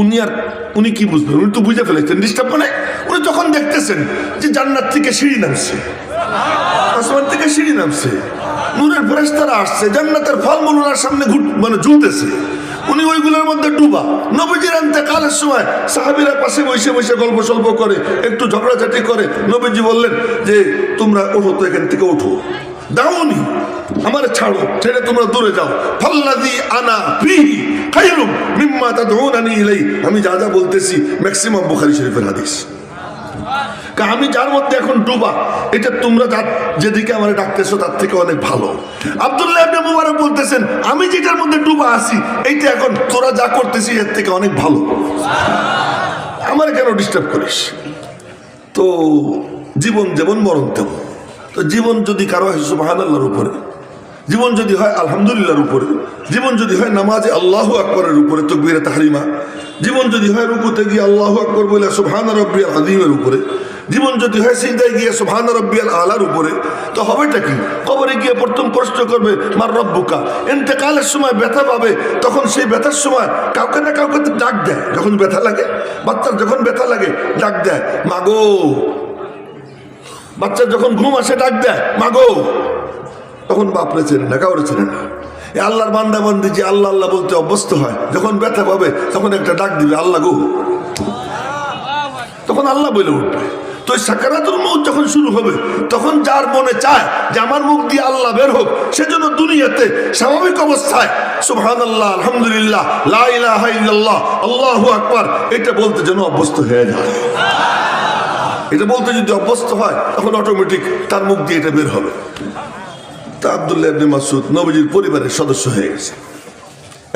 উনি আর উনি কি বুঝবেন? উনি তো বুঝে ফেলেছেন ডিস্টার্ব মানে উনি তখন দেখতেছেন যে জান্নাত থেকে সিঁড়ি নামছে, আসমান থেকে সিঁড়ি নামছে, নূরের ফেরেস্তারা আসছে, জান্নাতের ফলমূল ওনার সামনে ঘুট মানে ঝুলতেছে। উনি ওইগুলোর মধ্যে ডুবা। নবীজির আনতে কালের সময় সাহাবিরা পাশে বসে বসে গল্প সল্প করে, একটু ঝগড়াঝাটি করে। নবীজি বললেন যে, তোমরা ওঠো তো এখান থেকে ওঠো। দাওনি, আমার ছাড়ো, ছেড়ে তোমরা দূরে যাও। ফাল্লাদি আনা ফিহি খাইরুম মিম্মা তাদউনানি ইলাই আমি যা যা বলতেছি ম্যাক্সিমাম বুখারী শরীফের হাদিস। আমি যার মধ্যে এখন ডুবা, এটা তোমরা যার যেদিকে আমার ডাকতেছো, তার থেকে অনেক ভালো। আব্দুল্লাহ মুবারক বলতেছেন, আমি যেটার মধ্যে ডুবা আছি, এইটা এখন তোরা যা করতেছি, এর থেকে অনেক ভালো। আমার কেন ডিস্টার্ব করিস? তো জীবন যেমন মরণ তেমন। তো জীবন যদি কারও সুবাহান আল্লাহর উপরে জীবন যদি হয় আলহামদুলিল্লাহর উপরে, জীবন যদি হয় নামাজে আল্লাহ আকবরের উপরে, তকবিরে তাহারিমা, জীবন যদি হয় রুকুতে গিয়ে আল্লাহ আকবর বলে সুবহান রব্বিয়াল আদিমের উপরে, জীবন যদি হয় সিদ্ধায় গিয়ে সুবহান রব্বিয়াল আলার উপরে, তো হবেটা কি? কবরে গিয়ে প্রথম প্রশ্ন করবে, মার রব্বুকা। এতেকালের সময় ব্যথা পাবে, তখন সেই ব্যথার সময় কাউকে না কাউকে ডাক দেয়। যখন ব্যথা লাগে, বাচ্চার যখন ব্যথা লাগে, ডাক দেয়, মাগো। বাচ্চা যখন ঘুম আসে, ডাক দেয়, মাগো। তখন বাপরে চেনে না, কাউরে চেনে না। এ আল্লাহর বান্দা বান্দি যে আল্লাহ আল্লাহ বলতে অভ্যস্ত হয়, যখন ব্যথা পাবে, তখন একটা ডাক দিবে, আল্লাহ গো। তখন আল্লাহ বলে উঠবে। তো ওই সাকারাতুল মৌত যখন শুরু হবে, তখন যার মনে চায় যে আমার মুখ দিয়ে আল্লাহ বের হোক সেজন্য দুনিয়াতে স্বাভাবিক অবস্থায় সুবহান আল্লাহ আলহামদুলিল্লাহ আল্লাহু আকবার, এটা বলতে যেন অভ্যস্ত হয়ে যায়। এটা বলতে যদি অভ্যস্ত হয়, তখন অটোমেটিক তার মুখ দিয়ে এটা বের হবে। তা আবদুল্লাহ ইবনে মাসুদ নবীজির পরিবারের সদস্য হয়ে গেছে।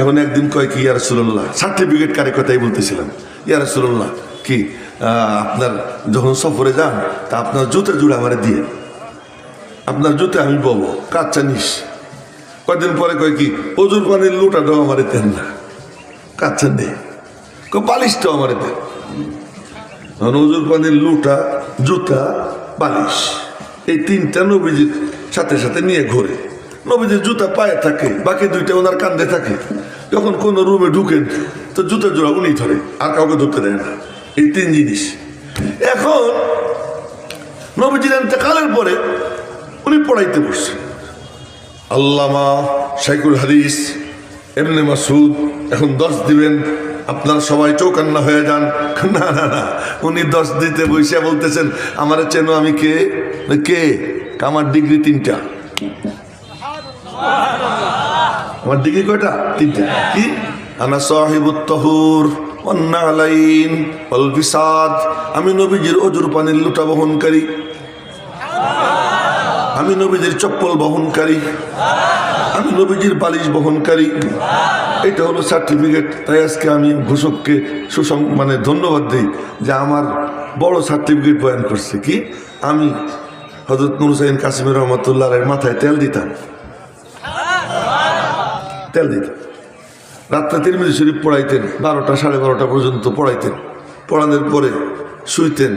এখন একদিন কয় কি, ইয়া রাসূলুল্লাহ, সার্টিফিকেট কারে কথাই বলতেছিলাম, ইয়া রাসূলুল্লাহ, কি আপনার যখন সফরে যান, তা আপনার জুতের জুড়ে আমারে দিয়ে আপনার জুতে আমি বলব কাচ্চা নিস। কয়দিন পরে কয় কি, অজুর পানির লুটাটাও আমারে দেন না, কাচ্চা নেই কয় পালিশটাও আমারে দেন। নজর পানির লুটা, জুতা, বালিশ। এই তিনটা নবীজির সাথে সাথে নিয়ে ঘোরে। নবীজির জুতা পায়ে থাকে, বাকি দুইটা ওনার কান্দে থাকে। যখন কোন রুমে ঢুকেন, তো জুতা জোড়া উনি ধরে, আর কাউকে ধরতে দেয় না। এই তিন জিনিস। এখন নবীজির কালের পরে উনি পড়াইতে বসছেন। আল্লামা শাইকুল হাদিস, এমনি মাসুদ এখন দশ দিবেন। আপনারা সবাই চৌকান্না হয়ে যান। না না না, উনি দশ দিতে বসে বলতেছেন, আমার চেনো আমি কে? কে? আমার ডিগ্রি তিনটা। আমার ডিগ্রি কয়টা? তিনটা। কি? আনা সাহিবুত তহুর অন্নালাইন অল বিসাদ আমি নবীজির অজুর পানির লুটা বহনকারী আমি নবীজির চপ্পল বহনকারী, আমি নবীজির বালিশ বহনকারী। এটা হলো সার্টিফিকেট তাই আজকে আমি ঘোষককে সুসং মানে ধন্যবাদ দিই যে আমার বড় সার্টিফিকেট বয়ান করছে। কি? আমি হজরত নুর হুসাইন কাসিমের রহমতুল্লাহ মাথায় তেল দিতাম। তেল দিতাম। রাত্রে তিরমিজি শরীফ পড়াইতেন, বারোটা সাড়ে বারোটা পর্যন্ত পড়াইতেন। পড়ানোর পরে শুইতেন,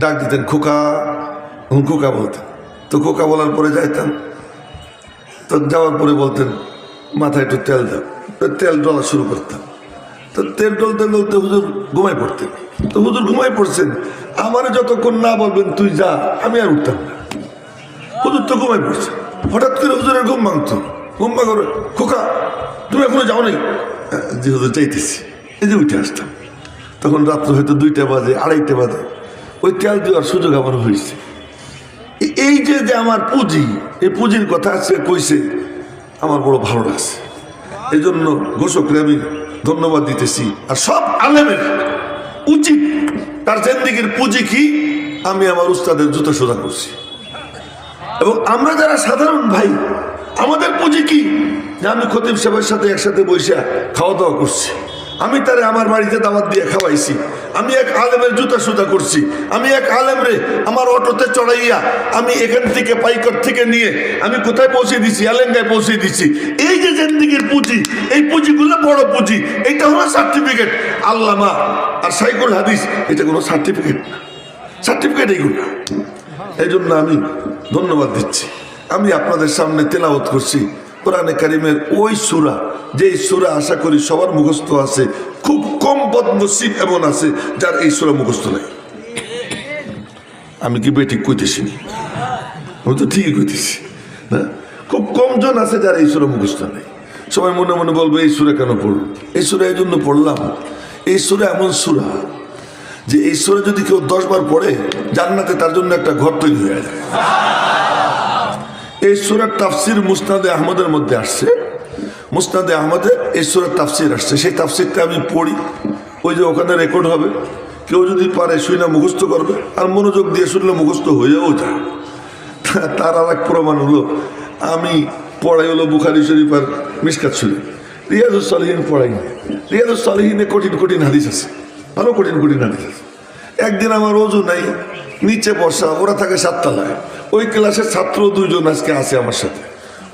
ডাক দিতেন, খোকা খোকা বলতেন। তো খোকা বলার পরে যাইতাম। তো যাওয়ার পরে বলতেন, মাথায় একটু তেল দাও। তেল ডলা শুরু করতাম। তো তেল ডলতে ডলতে হুজুর ঘুমাই পড়তেন। তো হুজুর ঘুমাই পড়ছেন। আমার যতক্ষণ না বলবেন, তুই যা, আমি আর উঠতাম না। হুজুর তো ঘুমাই পড়ছে। হঠাৎ করে হুজুরের ঘুম ভাঙত। ঘুম ভাঙর খোকা, তুমি এখনও যাও নাই? জি, হুজুর চাইতেছি এই যে উঠে আসতাম। তখন রাত্র হয়তো দুইটা বাজে, আড়াইটা বাজে। ওই তেল দেওয়ার সুযোগ আমার হয়েছে। এই যে যে আমার পুঁজি, এই পুঁজির কথা সে কইছে, আমার বড় ভালো লাগছে। এই জন্য ঘোষকরে আমি ধন্যবাদ দিতেছি। আর সব আলেমের উচিত, তার জেন্দিগির পুঁজি কি, আমি আমার উস্তাদের জুতো সোজা করছি। এবং আমরা যারা সাধারণ ভাই, আমাদের পুঁজি কি, যে আমি খতিব সাহেবের সাথে একসাথে বসে খাওয়া দাওয়া করছি। আমি তারে আমার বাড়িতে দাওয়াত দিয়ে খাওয়াইছি। আমি এক আলেমের জুতা সুতা করছি। আমি এক আলেমরে আমার অটোতে চড়াইয়া আমি এখান থেকে পাইকর থেকে নিয়ে আমি কোথায় পৌঁছে দিছি? আলেঙ্গায় পৌঁছে দিছি। এই যে জেন্দিগির পুঁজি, এই পুঁজিগুলো বড় পুঁজি এইটা হলো সার্টিফিকেট আল্লামা আর সাইকুল হাদিস, এটা কোনো সার্টিফিকেট সার্টিফিকেট এইগুলো এই জন্য আমি ধন্যবাদ দিচ্ছি। আমি আপনাদের সামনে তেলাওত করছি। কোরআনে কারিমের ওই সুরা, যেই সুরা আশা করি সবার মুখস্থ আছে, খুব কম বদনসিব এমন আছে যার এই সুরা মুখস্থ নেই। আমি কি বেটি কইতেছি নি? আমি তো ঠিকই কইতেছি, না? খুব কম জন আছে যার এই সুরা মুখস্থ নেই। সবাই মনে মনে বলবে, এই সুরা কেন পড়ল? এই সুরা এই জন্য পড়লাম। এই সুরা এমন সুরা যে এই সুরা যদি কেউ দশ বার পড়ে, জান্নাতে তার জন্য একটা ঘর তৈরি হয়ে যায়। এই সুরার তাফসির মুস্তাদে আহমদের মধ্যে আসছে। মুস্তাদে আহমদে এই সুরার তাফসির আসছে। সেই তাফসিরটা আমি পড়ি। ওই যে ওখানে রেকর্ড হবে। কেউ যদি পারে শুই না মুখস্থ করবে। আর মনোযোগ দিয়ে শুনলে মুখস্থ হয়েও যায়। তার আর এক প্রমাণ হলো, আমি পড়াই হলো বুখারি শরীফ আর মিসকাত শরীফ রিয়াজুস সালিহীন পড়াই রিয়াজুস সালিহীনে কঠিন কঠিন হাদিস আছে। ভালো কঠিন কঠিন হাদিস আছে। একদিন আমার রোজও নাই। নিচে বসা, ওরা থাকে সাততলায়। ওই ক্লাসের ছাত্র দুইজন আজকে আছে আমার সাথে।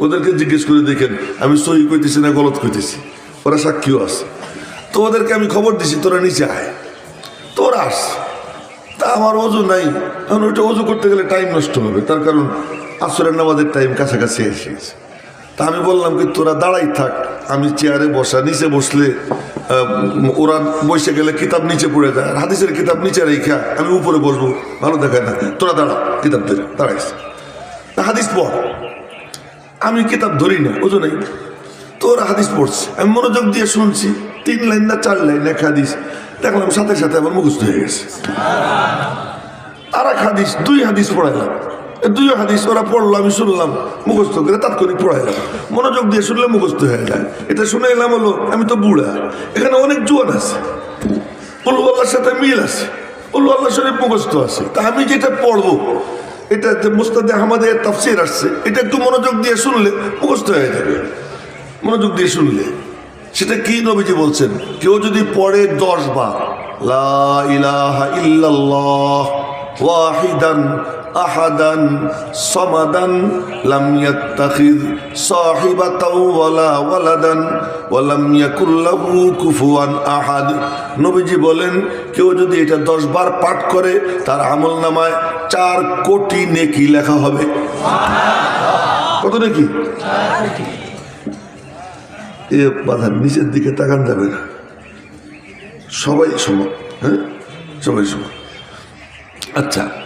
ওদেরকে জিজ্ঞেস করে দেখেন, আমি সহি কইতেছি না গলত কইতেছি? ওরা সাক্ষীও আছে। তো ওদেরকে আমি খবর দিছি, তোরা নিচে আয়। তোরা আস। তা আমার অজু নাই। এখন ওইটা অজু করতে গেলে টাইম নষ্ট হবে। তার কারণ আসরের নামাজের টাইম কাছাকাছি এসে গেছে। তা আমি বললাম কি, তোরা দাঁড়াই থাক। আমি চেয়ারে বসা, নিচে বসলে ওরা বসে গেলে কিতাব নিচে পড়ে যায়, আর হাদিসের কিতাব নিচে রেখা আমি উপরে বসবো, ভালো দেখায় না। তোরা দাঁড়া, কিতাব ধরে দাঁড়াইছে হাদিস পড়। আমি কিতাব ধরি না ওজো নেই? তোর হাদিস পড়ছে, আমি মনোযোগ দিয়ে শুনছি, তিন লাইন না চার লাইন এক হাদিস। দেখলাম সাথে সাথে আমার মুখস্থ হয়ে গেছে। আর এক হাদিস, দুই হাদিস পড়াইলাম। দুই হাদিস ওরা পড়ল, আমি শুনলাম। মুখস্থ করে তাৎক্ষণিক পড়া পড়াইলাম মনোযোগ দিয়ে শুনলে মুখস্থ হয়ে যায়। এটা শুনে এলাম হলো, আমি তো বুড়া। এখানে অনেক জোয়ান আছে। উল্লার সাথে মিল আছে। উল্লাহ শরীফ মুখস্থ আছে। তা আমি যেটা পড়ব, এটা যে মুস্তাদে আমাদের তাফসির আসছে, এটা একটু মনোযোগ দিয়ে শুনলে মুখস্থ হয়ে যাবে। মনোযোগ দিয়ে শুনলে। সেটা কি নবীজি বলছেন? কেউ যদি পড়ে দশ বার, লা ইলাহা ইল্লাল্লাহ ওয়াহিদান আহাদান, সমাদান, লাম ইয়াত্তাখিদ সাহিবাতাও ওয়ালা ওয়ালাদান, ওয়া লাম ইয়াকুল লাহু কুফুয়ান আহাদ। নবীজি বলেন, কেউ যদি এটা দশ বার পাঠ করে, তার আমল নামায় চার কোটি নেকি লেখা হবে। কত নেকি? এ বাধার নিচের দিকে তাকান যাবে না। সবাই সমান হ্যাঁ? সবাই সমান। আচ্ছা।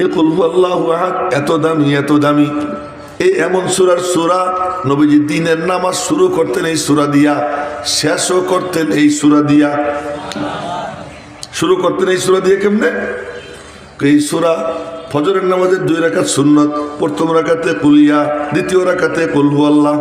এ আহাদ, এত দামি এত দামি। এই এমন সুরার সুরা, নবীজি দিনের নামাজ শুরু করতেন এই সুরা দিয়া, শেষও করতেন এই সুরা দিয়া। শুরু করতেন এই সুরা দিয়ে কেমনে? এই সুরা ফজরের নামাজের দুই রাকাত সুন্নত, প্রথম রাকাতে কুলিয়া দ্বিতীয় রাকাতে কুলহু আল্লাহ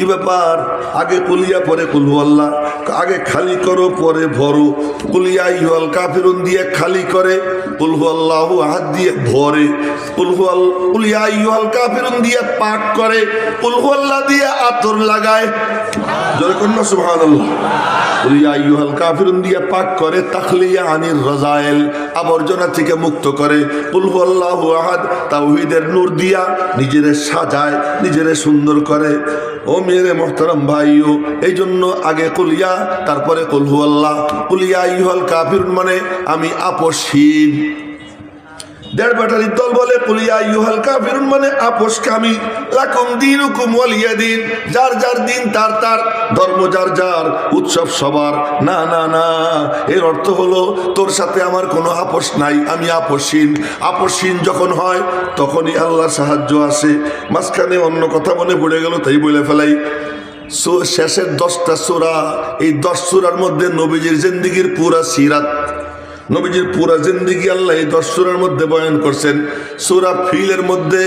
কি ব্যাপার? আগে কুলিয়া পরে কুলহু আল্লাহ। আগে খালি করো, পরে ভরো। কুলিয়া ইহল কাফিরুন দিয়ে খালি করে। কুলহু আল্লাহ হাত দিয়ে ভরে। কুলহু কুলিয়া ইহল কাফিরুন দিয়ে পাক করে। কুলহু আল্লাহ দিয়ে আতর লাগায়। জোরে কন্যা সুবহানাল্লাহ। কুলিয়া ইহল কাফিরুন দিয়ে পাক করে। আনির আবর্জনা থেকে মুক্ত করে। আল্লাহু দিয়া নিজেরে সাজায়, নিজেরে সুন্দর করে। ও মেরে মোহতারাম ভাইও, এই জন্য আগে কুলিয়া, তারপরে কলহু আল্লাহ কুলিয়া ইহল কাফির মানে আমি আপসহীন। দেড় ব্যাটারির দল বলে কুলিয়া ইউহাল কাফিরুন মানে আপোষ কামি লাকুম দিন হুকুম ওয়ালিয়া দিন, যার যার দিন তার তার, ধর্ম যার যার, উৎসব সবার, না না না। এর অর্থ হলো, তোর সাথে আমার কোনো আপোষ নাই, আমি আপোষহীন আপোষহীন যখন হয়, তখনই আল্লাহর সাহায্য আসে। মাঝখানে অন্য কথা মনে পড়ে গেল, তাই বলে ফেলাই। শেষের দশটা সুরা, এই দশ সুরার মধ্যে নবীজির জিন্দিগির পুরা সিরাত। নবীজির পুরা জিন্দিগি আল্লাহ এই দশ সুরার মধ্যে বয়ান করছেন। সুরা ফিলের মধ্যে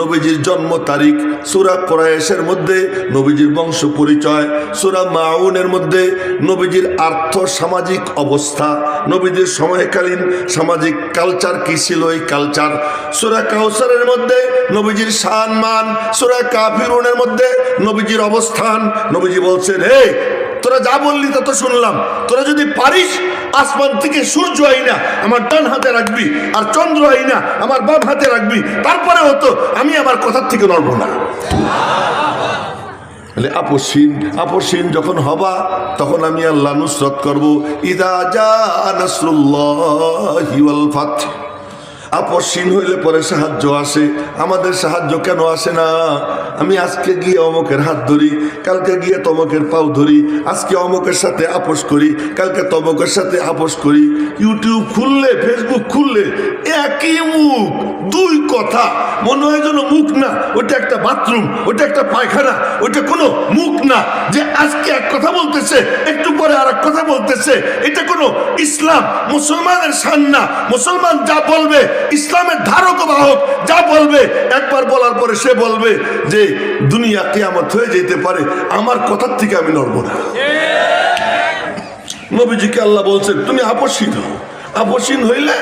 নবীজির জন্ম তারিখ, সুরা কোরআশের মধ্যে নবীজির বংশ পরিচয়, সুরা মাউনের মধ্যে নবীজির আর্থ সামাজিক অবস্থা, নবীজির সময়কালীন সামাজিক কালচার কি ছিল এই কালচার? সুরা কাউসারের মধ্যে নবীজির সান মান সুরা কাফিরুনের মধ্যে নবীজির অবস্থান, নবীজি বলছেন হে তোরা যা বললি তা তো শুনলাম। তোরা যদি পারিস, আসমান থেকে সূর্য আইনা, আমার ডান হাতে রাখবি আর চন্দ্র আইনা, আমার বাম হাতে রাখবি, তারপরে হতো আমি আমার কথার থেকে নড়বো না। বলে আপসীন আপসীন যখন হবা, তখন আমি আল্লাহ নুসরত করব। ইদা যা নাসরুল্লাহি ফাত আপসীন হইলে পরে সাহায্য আসে। আমাদের সাহায্য কেন আসে না? আমি আজকে গিয়ে অমকের হাত ধরি, কালকে গিয়ে তমকের পাও ধরি, আজকে অমকের সাথে আপোষ করি, কালকে তমকের সাথে আপোষ করি। ইউটিউব খুললে ফেসবুক খুললে একই মুখ, দুই কথা। মনে হয় যেন মুখ না, ওটা একটা বাথরুম, ওটা একটা পায়খানা, ওটা কোনো মুখ না। যে আজকে এক কথা বলতেছে, একটু পরে আর এক কথা বলতেছে, এটা কোনো ইসলাম, মুসলমানের শান না। মুসলমান যা বলবে, ইসলামের ধারক বাহক যা বলবে, একবার বলার পরে সে বলবে যে দুনিয়া কেয়ামত হয়ে যেতে পারে, আমার কথার থেকে আমি নড়বো না। নবীজিকে আল্লাহ বলছেন, তুমি আপসীন হও। আপসীন হইলে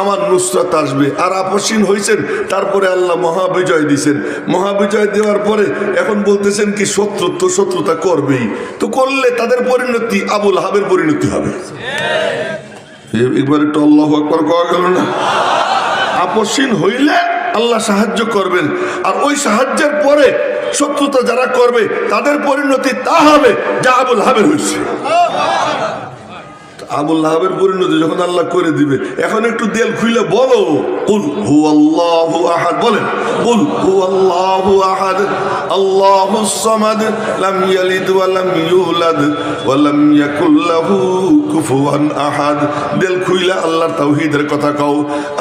আমার নুসরাত আসবে। আর আপসীন হয়েছেন তারপরে আল্লাহ মহাবিজয় দিছেন। মহাবিজয় দেওয়ার পরে এখন বলতেছেন কি, শত্রুত্ব শত্রুতা করবেই। তো করলে তাদের পরিণতি আবুল হাবের পরিণতি হবে। একবার একটু আল্লাহ একবার কওয়া গেল না? আপসীন হইলে আল্লাহ সাহায্য করবেন। আর ওই সাহায্যের পরে শত্রুতা যারা করবে, তাদের পরিণতি তা হবে, যা আবুল হাবের হয়েছে। আবুল লাহাবের পরিণতি যখন আল্লাহ করে দিবে, এখন একটু দেল খুইলে বলো, কুল হু আল্লাহু আহাদ বলেন, কুল হু আল্লাহু আহাদ, আল্লাহু সামাদ, লাম ইয়ালিদ ওয়া লাম ইউলাদ ওয়া লাম ইয়াকুল লাহু কুফুয়ান আহাদ দেল খুইলা আল্লাহর তাওহীদের কথা কও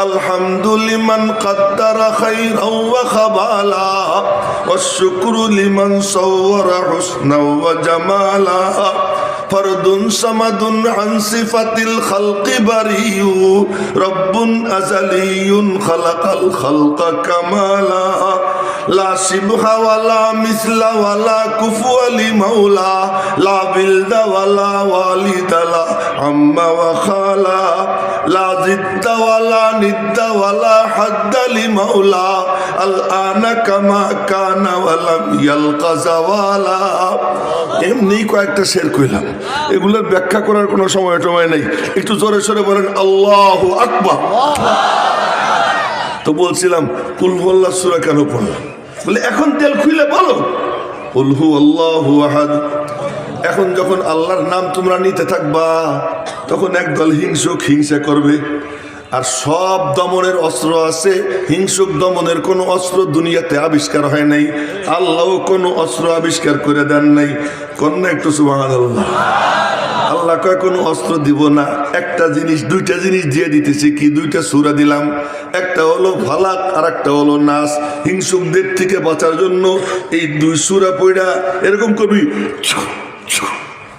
আলহামদুলিমান কদ্দারা খাইরাও ওয়া খাবালা ওয়াশ শুকরু লিমান সাওয়ারা হুসনা ওয়া জামালা ফরদুন সামাদুন আনসিফাতিল খালকি বারিউ রব্বুন আজালিউন খালাকাল খালকা কামালা। لا شبه ولا مثل ولا كفو لمولى لا بلد ولا والد لا عم وخالا لا ضد ولا ند ولا حد لمولى الآن كما كان ولم يلق زوالا এমনি কয়েকটা শের কইলাম এগুলোর ব্যাখ্যা করার কোনো সময় টময় নেই একটু জোরে সরে বলেন আল্লাহ আকবার তো বলছিলাম কুলহল্লা সুরা কেন পড়লাম বলে, এখন তেল খুলে বলো। কুলহু আল্লাহ আহাদ। এখন যখন আল্লাহর নাম তোমরা নিতে থাকবা, তখন একদল হিংসুক হিংসা করবে। আর সব দমনের অস্ত্র আছে। হিংসুক দমনের কোনো অস্ত্র দুনিয়াতে আবিষ্কার হয় নাই। আল্লাহও কোনো অস্ত্র আবিষ্কার করে দেন নাই। কন্যা একটু সুবাহ আল্লাহ কয়, কোনো অস্ত্র দিব না। একটা জিনিস, দুইটা জিনিস দিয়ে দিতেছি। কি দুইটা? সুরা দিলাম। একটা হলো ফালাক আর একটা হলো নাস। হিংসুকদের থেকে বাঁচার জন্য এই দুই সুরা পইড়া এরকম করবি।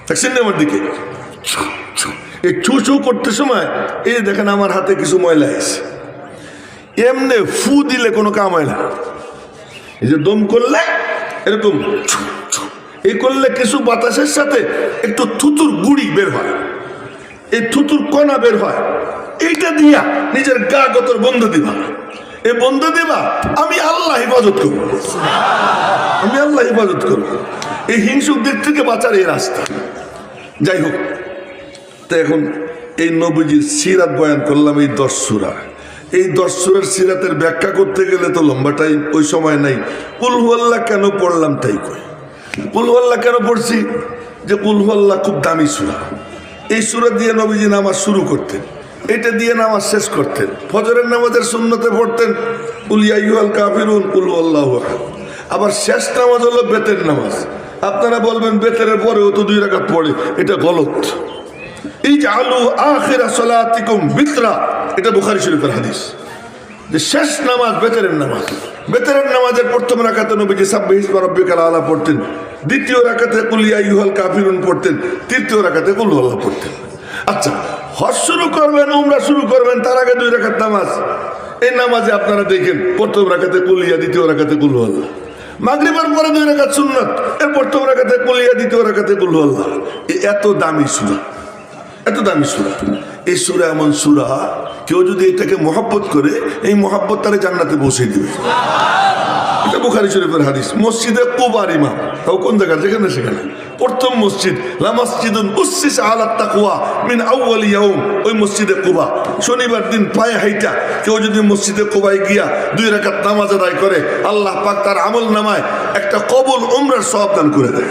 দেখছেন আমার দিকে। এই ছু ছু করতে সময়, এই দেখেন আমার হাতে কিছু ময়লা আছে এমনি ফু দিলে কোনো কাম হয় না। এই যে দম করলে এরকম। এই করলে কিছু বাতাসের সাথে একটু থুতুর গুড়ি বের হয়। এই থুতুর কণা বের হয়। এইটা দিয়া নিজের গা গতর বন্ধ দিবা। এই বন্ধ দিবা, আমি আল্লাহ হেফাজত করব। আমি আল্লাহ হেফাজত করব। এই হিংসুক দিক থেকে বাঁচার এই রাস্তা। যাই হোক তো এখন এই নবীজির সিরাত বয়ান করলাম এই দশ এই দশ সিরাতের ব্যাখ্যা করতে গেলে তো লম্বা টাইম, ওই সময় নাই। কুলহুয়াল্লাহ কেন পড়লাম তাই কই? কুলহুয়াল্লাহ কেন পড়ছি? যে কুলহুয়াল্লাহ খুব দামি সুরা। এই সুরা দিয়ে নবীজি নামাজ শুরু করতেন, এটা দিয়ে নামাজ শেষ করতেন, ফজরের নামাজের সুন্নতে পড়তেন। উলিয়াইয়াল কাফিরুন কুলহুয়াল্লাহ আবার শেষ নামাজ হলো বেতের নামাজ। আপনারা বলবেন বেতের পরেও তো দুই রাকাত পড়ে, এটা গলত। আখিরা এটা বুখারী হাদিস। যে শেষ নামাজ নামাজ। নামাজের পড়তেন। দ্বিতীয় কুলিয়া ইউহাল কাফিরুন পড়তেন। তৃতীয় পড়তেন। আচ্ছা হজ শুরু করবেন, উমরা শুরু করবেন, তার আগে দুই রাখাত নামাজ। এই নামাজে আপনারা দেখেন, প্রথম রাখাতে কুলিয়া দ্বিতীয় রাখাতে কুলু আল্লাহ। মাগরিবার পরে দুই রাখাত সুন্নত, এর প্রথম রাখাতে কুলিয়া দ্বিতীয় রাখাতে কুলু আল্লাহ। এ এত দামি সুরা এত দামি সুরা। এই সুরা এমন সুরা, কেউ যদি এটাকে মহাব্বত করে, এই মহাব্বত তারা জান্নাতে বসে দিবে। এটা বুখারি শরীফের হাদিস। মসজিদে কুবার ইমাম। তাও কোন জায়গা যেখানে সেখানে। প্রথম মসজিদ, লা মসজিদুন উসসিস আলা তাকওয়া মিন আউয়াল ইয়াউম। ওই মসজিদে কুবা। শনিবার দিন পায়ে হাইটা। কেউ যদি মসজিদে কুবায় গিয়া দুই রাকাত নামাজ আদায় করে, আল্লাহ পাক তার আমল নামায় একটা কবুল উমরার সওয়াব দান করে দেয়।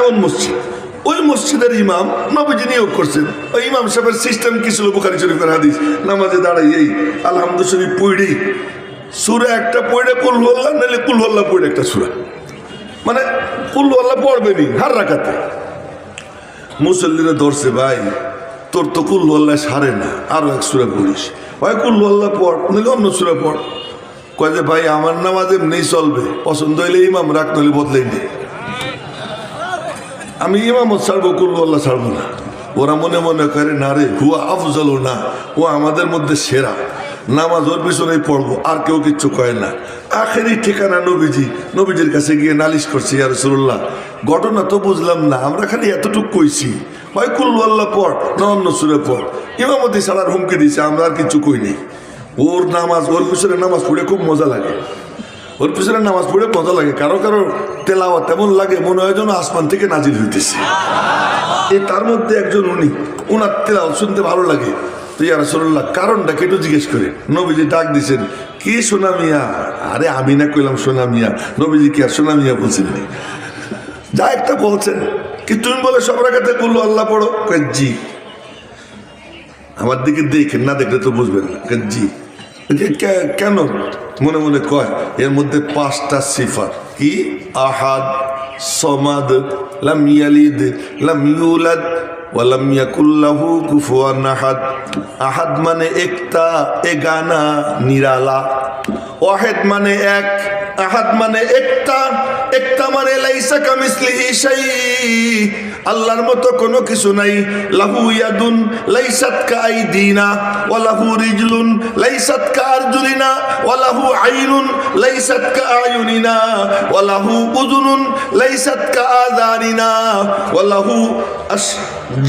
এমন মসজিদ। ওই মসজিদের ইমাম নবীজি নিয়োগ করছেন। ওই ইমাম সাহেবের সিস্টেম কি ছিল বুখারি শরীফের হাদিস? নামাজে দাঁড়াই এই আলহামদু শরীফ পড়ি সুরা একটা পড়ে কুলহল্লা নাহলে কুলহল্লা পড়ে একটা সুরা। মানে কুল কুলহল্লা পড়বেনি হার রাখাতে। মুসল্লিরা ধরছে, ভাই, তোর তো কুল্লুল্লাহ সারে না, আরও এক সুরা পড়িস। ভাই কুল্লুল্লাহ পড়, নাহলে অন্য সুরা পড়। কয় যে, ভাই, আমার নামাজ এমনি চলবে, পছন্দ হইলে ইমাম রাখ নইলে বদলাই নেই আমি ইমামত ছাড়বো কুল্লুল্লাহ ছাড়বো না। ওরা মনে মনে করে, না রে, হুয়া আফজল না ও আমাদের মধ্যে সেরা। নামাজ ওর পিছনেই পড়ব, আর কেউ কিচ্ছু কয় না। আখেরি ঠিকানা নবীজি, নবীজির কাছে গিয়ে নালিশ করছি আর রসুল্লাহ ঘটনা তো বুঝলাম না, আমরা খালি এতটুকু কইছি। হয় কুল্লু আল্লাহ পড়, না অন্য সুরে পড়। ইমামতি ছাড়ার হুমকি দিছে, আমরা আর কিছু কইনি। ওর নামাজ, ওর পিছনে নামাজ পড়ে খুব মজা লাগে। ওর নামাজ পড়ে মজা লাগে, কারও কারও তেলাওয়া তেমন লাগে, মনে হয় যেন আসমান থেকে নাজির হইতেছে। এই তার মধ্যে একজন উনি ওনার তেলাও শুনতে ভালো লাগে। তো ইয়া রাসূলুল্লাহ, কারণটা কেটে জিজ্ঞেস করে নবীজি ডাক দিছেন, কি সোনা মিয়া? আরে আমি না কইলাম সোনা মিয়া। নবীজি কি আর সোনা মিয়া বলছেন? যা একটা বলছেন কি তুমি বলে সব রাখাতে বলল আল্লাহ পড়ো? জি। আমার দিকে দেখেন, না দেখলে তো বুঝবেন না। জি। কেন? মনে মনে কয়, এর মধ্যে পাঁচটা সিফার কি? আহাদ, সমাদ, লাম ইয়ালিদ, লাম ইউলাদ ওয়ালাম ইয়াকুল্লাহু কুফুয়ান আহাদ। আহাদ মানে একটা এ গানা, নিরালা। ওয়াহেদ মানে এক, আহাদ মানে একটা একটা মানে লাইসা কামিসলিহি শাই আল্লাহর মতো কোনো কিছু নাই। লাহু ইয়াদুন লাইসাত কাইদিনা ওয়া লাহু রিজলুন লাইসাত কারজুলিনা ওয়া লাহু আইনুন লাইসাত কাআয়ুনিনা ওয়া লাহু উযুনুন লাইসাত কাআযানিনা ওয়া লাহু আশ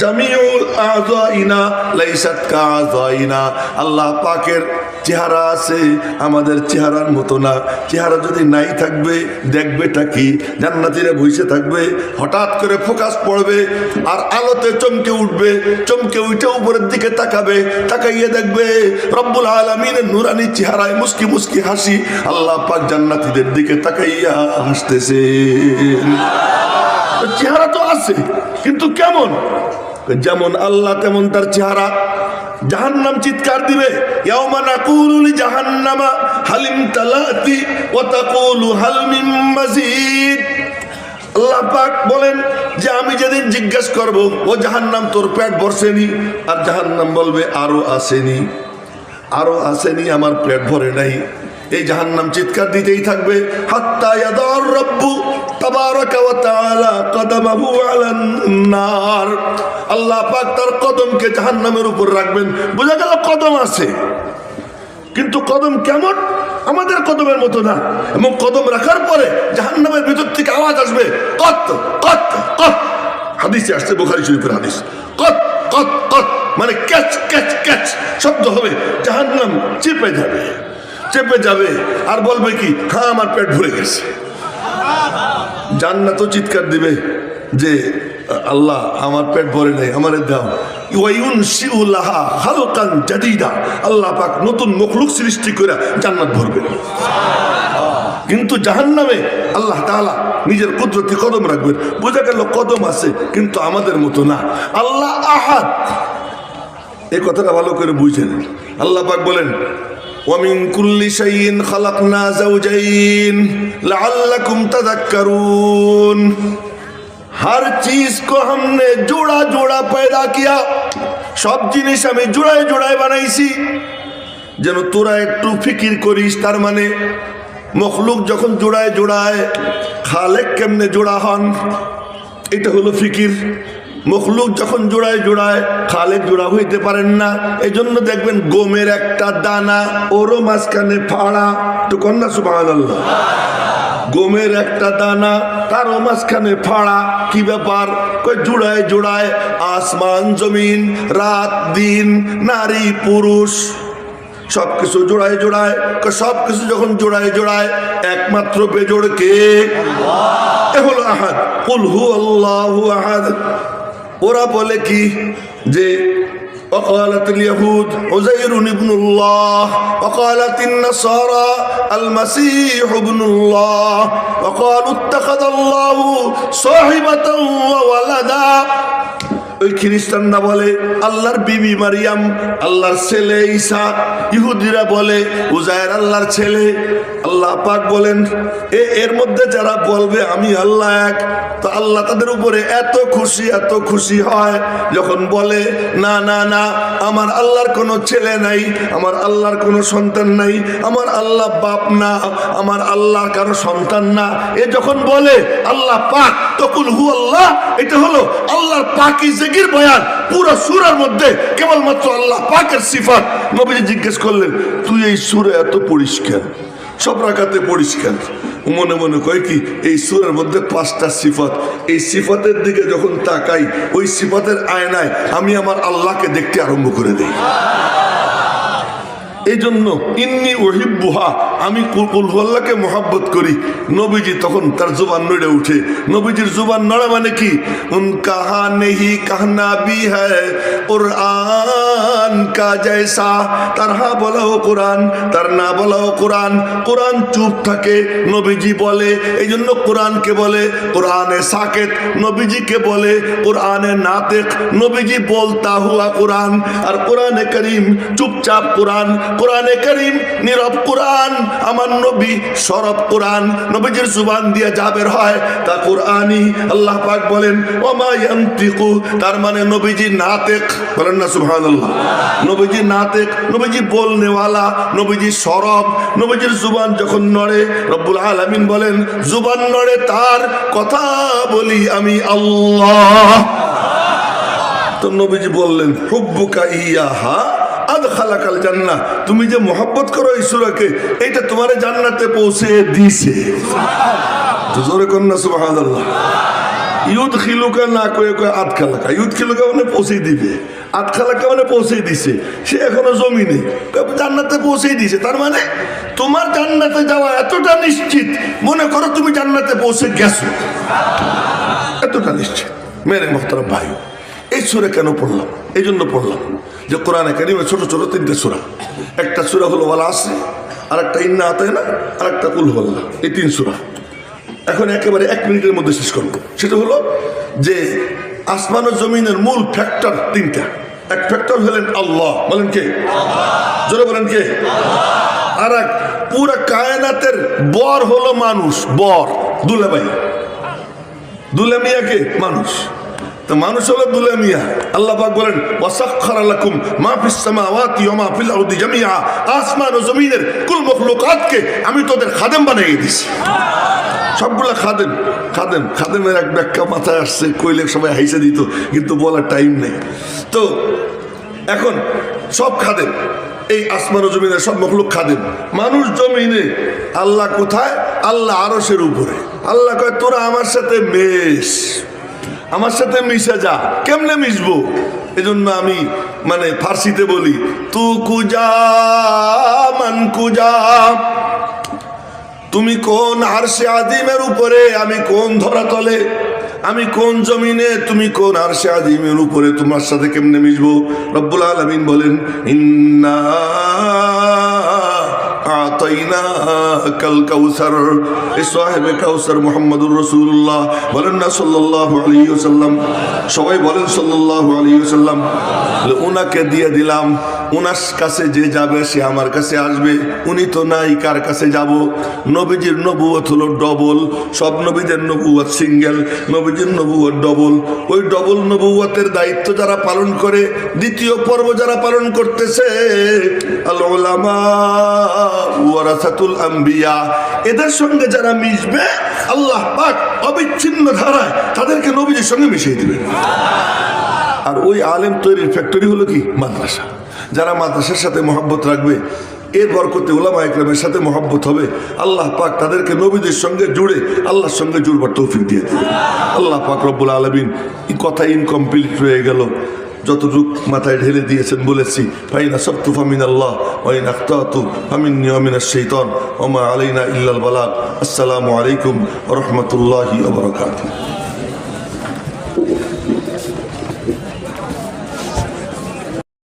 জামিউল আযাইনা লাইসাত কাআযাইনা। আল্লাহ পাকের চেহারা আছে, আমাদের চেহারার মতো না। চেহারা যদি নাই থাকবে, দেখবেটা কি? জান্নাতিরা বসে থাকবে, হঠাৎ করে ফোকাস পড়বে, আর আলোতে চমকে উঠবে, চমকে উঠে উপরের দিকে তাকাবে, তাকাইয়ে দেখবে রব্বুল আলমিনের নুরানি চেহারায় মুস্কি মুস্কি হাসি আল্লাহ পাক জান্নাতিদের দিকে তাকাইয়া হাসতেছে। চেহারা তো আছে, কিন্তু কেমন? যেমন আল্লাহ তেমন তার চেহারা। জাহান্নাম চিৎকার দিবে জাহান্নামা হালিম তালাতি ওয়া তাকুলু হাল মিন মাজিদ। আল্লাহ পাক বলেন যে আমি যেদিন জিজ্ঞেস করব, ও জাহান্নাম তোর পেট ভরছেনি? আর জাহান্নাম বলবে, আরও আসেনি। আরও আসেনি, আমার পেট ভরে নাই। এই জাহান্নাম চিৎকার দিতেই থাকবে আল্লাহ পাক তার কদমকে জাহান্নামের উপর রাখবেন। বোঝা গেল কদম আছে। কিন্তু কদম কেমন? আমাদের কদমের মতো না। এবং কদম রাখার পরে জাহান্নামের ভিতর থেকে আওয়াজ আসবে, কত কত কত। হাদিসে আসছে, বোখারি শরীফের হাদিস। কত কত কত। মানে ক্যাচ ক্যাচ ক্যাচ শব্দ হবে, জাহান্নাম চেপে যাবে চেপে যাবে। আর বলবে কি হ্যাঁ আমার পেট ভরে গেছে। জান্নাতও চিৎকার দিবে যে আল্লাহ আমার পেট ভরে নেই আমার দাও ওয়াইউন শিউলাহা হালকান জাদিদা আল্লাহ পাক নতুন মখলুক সৃষ্টি করে জান্নাত ভরবে কিন্তু জাহান্নামে আল্লাহ তাআলা নিজের কুদরতি কদম রাখবেন বোঝা গেল কদম আছে কিন্তু আমাদের মতো না আল্লাহ আহাদ এই কথাটা ভালো করে বুঝেন আল্লাহ পাক বলেন ومن كل شيء خلقنا زوجين لعلكم تذكرون হর চিজ কো জোড়া জোড়া পয়দা কিয়া সব জিনিস আমি জোড়ায় জোড়ায় বানাইছি যেন তোরা একটু ফিকির করিস তার মানে মখলুক যখন জোড়ায় জোড়ায় খালেক কেমনে জোড়া হন এটা হলো ফিকির মখলুক যখন জোড়ায় জোড়ায় খালেক জোড়া হইতে পারেন না এই জন্য দেখবেন গমের একটা দানা, ওরও মাঝখানে ফাড়া। তো কন্যা সুবাহ গোমের একটা দানা, তারও মাঝখানে ফাড়া, কি ব্যাপার? কই জোড়ায় জোড়ায় আসমান, জমিন, রাত, দিন, নারী, পুরুষ। সব কিছু জোড়ায় জোড়ায় সব কিছু যখন জোড়ায় জোড়ায়, একমাত্র বেজোড় কে? এ হলো আহাদ। কুল হু আল্লাহু আহাদ। ওরা বলে কি? যে وقالت اليهود عزير ابن الله وقالت النصارى المسيح ابن الله وقالوا اتخذ الله صاحبة وولدا. ওই খ্রিস্টানরা বলে, আল্লাহর বিবি মারিয়াম, আল্লাহর ছেলে ঈসা। ইহুদিরা বলে, উজায়ের আল্লাহর ছেলে। আল্লাহ পাক বলেন, এ, এর মধ্যে যারা বলবে আমি আল্লাহ এক, তো আল্লাহ তাদের উপরে এত খুশি এত খুশি হয়। যখন বলে, না না না, আমার আল্লাহর কোনো ছেলে নাই, আমার আল্লাহর কোনো সন্তান নাই, আমার আল্লাহ বাপ না, আমার আল্লাহ কারও সন্তান না। এ যখন বলে, আল্লাহ পাক তখন হু আল্লাহ এটা হলো আল্লাহর পাকি জিকির বয়ান পুরো সুরার মধ্যে কেবলমাত্র আল্লাহ পাকের সিফাত। নবীজি জিজ্ঞেস করলেন, তুই এই সুরে এত পরিষ্কার? সব রাখাতে পরিষ্কার। মনে মনে কয় কি, এই সুরের মধ্যে পাঁচটা সিফাত। এই সিফাতের দিকে যখন তাকাই, ওই সিফাতের আয়নায় আমি আমার আল্লাহকে দেখতে আরম্ভ করে দিই। এই জন্য ইন্নি ওহিবুহা আমি কুলহল্লাকে মহাব্বত করি। নবীজি তখন তার জুবান নড়ে উঠে। নবীজির জুবান নড়া মানে কি? উন কাহা নেহি কাহনা বি হ্যায়, কোরআন কা জৈসা তার হা বলাও কোরআন, তার না বলাও কোরআন। কোরআন চুপ থাকে, নবীজি বলে। এই জন্য কোরআনকে বলে কোরআনে সাকেত, নবীজিকে বলে কোরআনে নাতেক। নবীজি বলতা হুয়া কোরআন। আর কোরআনে করিম চুপচাপ কোরআন কোরআনে করিম, নীরব কোরআন, আমার নবী সরব কোরআন, নবীজির জুবান দিয়ে যাবের হয় তা কোরআনই। আল্লাহ পাক বলেন, ওমা ইয়ান্তিকু তার মানে নবীজি নাতেক। বলেন না, সুবহানাল্লাহ। নবীজি নাতেক, নবীজি বলনেওয়ালা, নবীজি সরব, নবীজির জুবান যখন নড়ে, রব্বুল আলামিন বলেন, জুবান নড়ে তার কথা বলি আমি আল্লাহ। তো নবীজি বললেন, হুব্বুকা ইয়াহা খালাকাল জান্না তুমি যে মোহাব্বত করো ঈশ্বরকে এইটা তোমার জান্নাতে পৌঁছে দিছে। জোরে ইউদ খিলুকা না কয়ে কয়ে খালাকা। মানে পৌঁছে দিবে। মানে পৌঁছে দিছে। সে এখনও জমিনে। জান্নাতে পৌঁছে দিছে। তার মানে তোমার জান্নাতে যাওয়া এতটা নিশ্চিত। মনে করো তুমি জান্নাতে পৌঁছে গেছো। এতটা নিশ্চিত। মেরে মোহতারাম ভাই এই সুরে কেন পড়লাম? এই জন্য পড়লাম যে কোরআনে কারিমে ছোট ছোট তিনটে সুরা। একটা সুরা হলো বলা আসে আর একটা ইন্না আতায় না আর একটা কুল হল্লা এই তিন সুরা। এখন একেবারে এক মিনিটের মধ্যে শেষ করব। সেটা হলো যে আসমান ও জমিনের মূল ফ্যাক্টর তিনটা। এক ফ্যাক্টর হলেন আল্লাহ। বলেন কে? জোরে বলেন কে? আর এক পুরা কায়নাতের বর হলো মানুষ। বর। দুলাভাই। দুলামিয়াকে মানুষ। তো মানুষ হলো দুলামিয়া আল্লাহ পাক বলেন ওয়াসাখখারা লাকুম মা ফিস সামাওয়াতি ওয়া মা ফিল আরদি জামিআ। আসমান ও জমিনের কুল মখলুকাতকে আমি তোদের খাদেম বানিয়ে দিছি। সবগুলা খাদেম খাদেম, খাদেমের এক ব্যাখ্যা মাথায় আসছে, কইলে সবাই হাইসে দিত, কিন্তু বলার টাইম নেই। তো এখন সব খাদেম, এই আসমান ও জমিনের সব মখলুক খাদেম। মানুষ জমিনে আল্লাহ কোথায়? আল্লাহ আরসের উপরে। আল্লাহ কয়, তোরা আমার সাথে মেশ। আমার সাথে মিশে যা। কেমনে মিশবো? এজন্য আমি মানে ফার্সিতে বলি, তু কুজা, মান কুজা। তুমি কোন আরশে আদিমের উপরে, আমি কোন ধরাতলে? আমি কোন জমিনে, তুমি কোন আরশে আদিমের উপরে? তোমার সাথে কেমনে মিশবো? রব্বুল আলমিন বলেন, ইন্না সবাই বলেন ওনাকে দিয়ে দিলাম কাছে যে যাবে সে আমার কাছে আসবে, উনি তো নাই, কার কাছে যাব? নবীজির নবুয়ত হলো ডবল, সব নবীদের সিঙ্গেল, নবীজির নবুয়ত ডবল। ওই ডবল নবুয়তের দায়িত্ব যারা পালন করে, দ্বিতীয় পর্ব যারা পালন করতেছে আল উলামা এদের সঙ্গে যারা মিশবে, আল্লাহ পাক অবিচ্ছিন্ন ধারায় তাদেরকে নবীজির সঙ্গে মিশিয়ে দিবেন। আর ওই আলেম তৈরির ফ্যাক্টরি হলো কি? মাদ্রাসা। যারা মাদ্রাসার সাথে মহাব্বত রাখবে, এর বরকতে ওলামা একরামের সাথে মহাব্বত হবে, আল্লাহ পাক তাদেরকে নবীদের সঙ্গে জুড়ে আল্লাহর সঙ্গে জুড়বার তৌফিক দিয়ে দেবে আল্লাহ পাক রব্বুল আলমিন কথা ইনকমপ্লিট রয়ে গেল। যতটুক মাথায় ঢেলে দিয়েছেন বলেছি, ফাইনা সপ্তু ফামিন আল্লাহ ওয়াইন আখতাতু ফামিন নিয়মিনা শৈতন ওমা আলাইনা ইল্লাল বালাক আসসালামু আলাইকুম রহমতুল্লাহি ওবরাকাতুহ